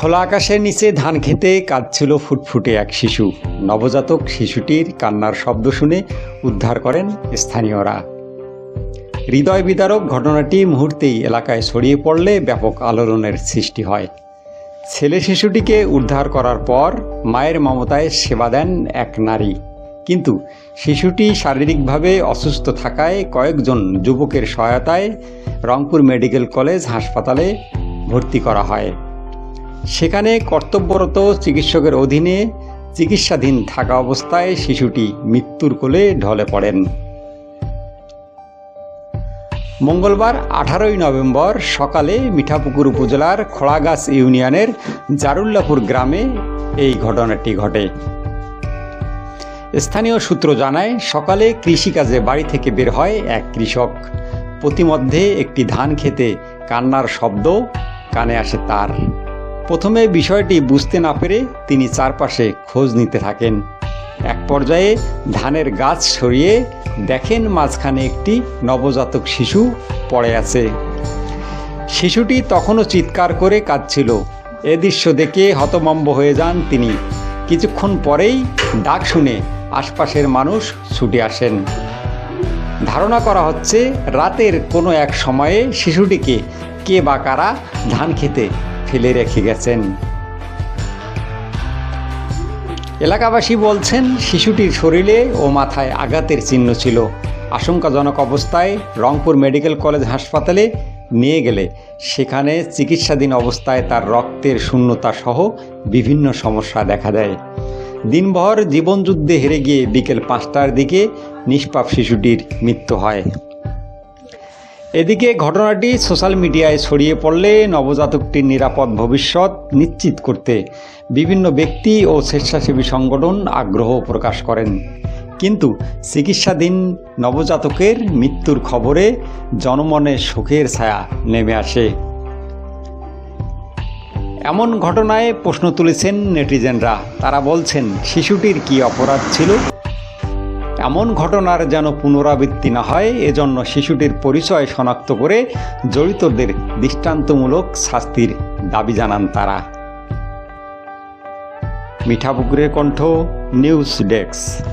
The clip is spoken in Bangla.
খোলা আকাশের নিচে ধান খেতে কাঁদছিল ফুটফুটে এক শিশু। নবজাতক শিশুটির কান্নার শব্দ শুনে উদ্ধার করেন স্থানীয়রা। হৃদয় বিদারক ঘটনাটি মুহূর্তেই এলাকায় ছড়িয়ে পড়লে ব্যাপক আলোড়নের সৃষ্টি হয়। ছেলে শিশুটিকে উদ্ধার করার পর মায়ের মমতায় সেবা দেন এক নারী। কিন্তু শিশুটি শারীরিকভাবে অসুস্থ থাকায় কয়েকজন যুবকের সহায়তায় রংপুর মেডিকেল কলেজ হাসপাতালে ভর্তি করা হয়। সেখানে কর্তব্যরত চিকিৎসকের অধীনে চিকিৎসাধীন থাকা অবস্থায় শিশুটি মৃত্যুর কোলে ঢলে পড়েন। মঙ্গলবার আঠারোই নভেম্বর সকালে মিঠাপুকুর উপজেলার খোড়াগাছ ইউনিয়নের জারুল্লাপুর গ্রামে এই ঘটনাটি ঘটে। স্থানীয় সূত্র জানায়, সকালে কৃষিকাজে বাড়ি থেকে বের হয় এক কৃষক। প্রতিমধ্যে একটি ধান খেতে কান্নার শব্দ কানে আসে তার। প্রথমে বিষয়টি বুঝতে না পেরে তিনি চারপাশে খোঁজ নিতে থাকেন। এক পর্যায়ে ধানের গাছ সরিয়ে দেখেন মাঝখানে একটি নবজাতক শিশু পড়ে আছে। শিশুটি তখনও চিৎকার করে কাঁদছিল। এ দৃশ্য দেখে হতমম্ব হয়ে যান তিনি। কিছুক্ষণ পরেই ডাক শুনে আশপাশের মানুষ ছুটে আসেন। ধারণা করা হচ্ছে, রাতের কোনো এক সময়ে শিশুটিকে কে বা কারা ধান খেতে ফেলে রেখে গেছেন। এলাকাবাসী বলছেন, শিশুটির শরীরে ও মাথায় আঘাতের চিহ্ন ছিল। আশঙ্কাজনক অবস্থায় রংপুর মেডিকেল কলেজ হাসপাতালে নিয়ে গেলে। সেখানে চিকিৎসাধীন অবস্থায় তার রক্তের শূন্যতা সহ বিভিন্ন সমস্যা দেখা দেয়। দিনভর জীবনযুদ্ধে হেরে গিয়ে বিকেল পাঁচটার দিকে নিষ্পাপ শিশুটির মৃত্যু হয়। এদিকে ঘটনাটি সোশ্যাল মিডিয়ায় ছড়িয়ে পড়লে নবজাতকটির নিরাপদ ভবিষ্যৎ নিশ্চিত করতে বিভিন্ন ব্যক্তি ও স্বেচ্ছাসেবী সংগঠন আগ্রহ প্রকাশ করেন। কিন্তু চিকিৎসাধীন নবজাতকের মৃত্যুর খবরে জনমনে শোকের ছায়া নেমে আসে। এমন ঘটনায় প্রশ্ন তুলেছেন নেটিজেনরা। তারা বলছেন, শিশুটির কি অপরাধ ছিল? এমন ঘটনার যেন পুনরাবৃত্তি না হয়, এজন্য শিশুটির পরিচয় শনাক্ত করে জড়িতদের দৃষ্টান্তমূলক শাস্তির দাবি জানান তারা। মিঠাপুকুরের কণ্ঠ, নিউজ ডেস্ক।